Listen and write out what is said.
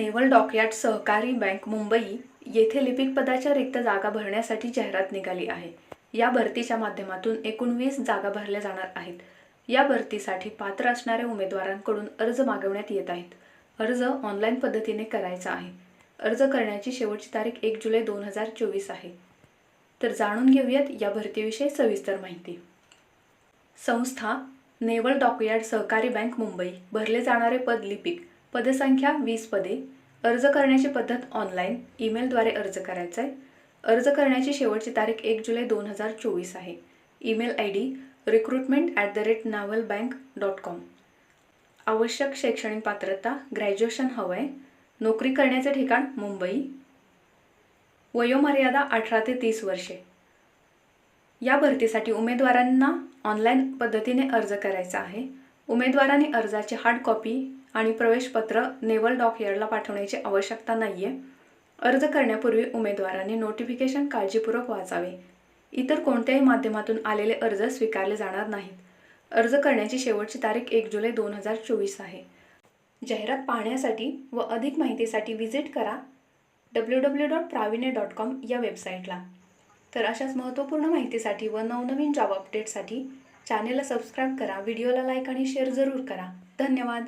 Naval dockyard सहकारी bank Mumbai येथे लिपिक पदाच्या रिक्त जागा भरण्यासाठी जाहिरात निघाली आहे. या भरतीच्या माध्यमातून एकूण वीस जागा भरल्या जाणार आहेत. या भरतीसाठी पात्र असणाऱ्या उमेदवारांकडून अर्ज मागवण्यात येत आहेत. अर्ज ऑनलाईन पद्धतीने करायचा आहे. अर्ज करण्याची शेवटची तारीख एक जुलै दोन हजार चोवीस आहे. तर जाणून घेऊयात या भरतीविषयी सविस्तर माहिती. संस्था नेवल डॉकयार्ड सहकारी बँक मुंबई भरले जाणारे पद लिपिक पदसंख्या वीस पदे अर्ज करण्याची पद्धत ऑनलाईन ईमेलद्वारे अर्ज करायचा आहे अर्ज करण्याची शेवटची तारीख एक जुलै दोन हजार चोवीस आहे. Email I D recruitment at the rate naval bank dot com आवश्यक शैक्षणिक पात्रता ग्रॅज्युएशन हवं आहे नोकरी करण्याचे ठिकाण मुंबई. वयोमर्यादा अठरा ते तीस वर्षे. या भरतीसाठी उमेदवारांना ऑनलाईन पद्धतीने अर्ज करायचा आहे. उमेदवारांनी अर्जाची हार्ड कॉपी आणि प्रवेशपत्र नेवल डॉकयार्डला पाठवण्याची आवश्यकता नाही आहे अर्ज करण्यापूर्वी उमेदवारांनी नोटिफिकेशन काळजीपूर्वक वाचावे. इतर कोणत्याही माध्यमातून आलेले अर्ज स्वीकारले जाणार नाहीत. अर्ज करण्याची शेवटची तारीख एक जुलै दोन हजार चोवीस आहे. जाहिरात पाहण्यासाठी व अधिक माहितीसाठी व्हिजिट करा W W dot Pravinya dot com या वेबसाईटला. तर अशाच महत्त्वपूर्ण माहितीसाठी व नवनवीन जॉब अपडेटसाठी चॅनेलला सबस्क्राईब करा व्हिडिओला लाईक आणि शेअर जरूर करा. धन्यवाद!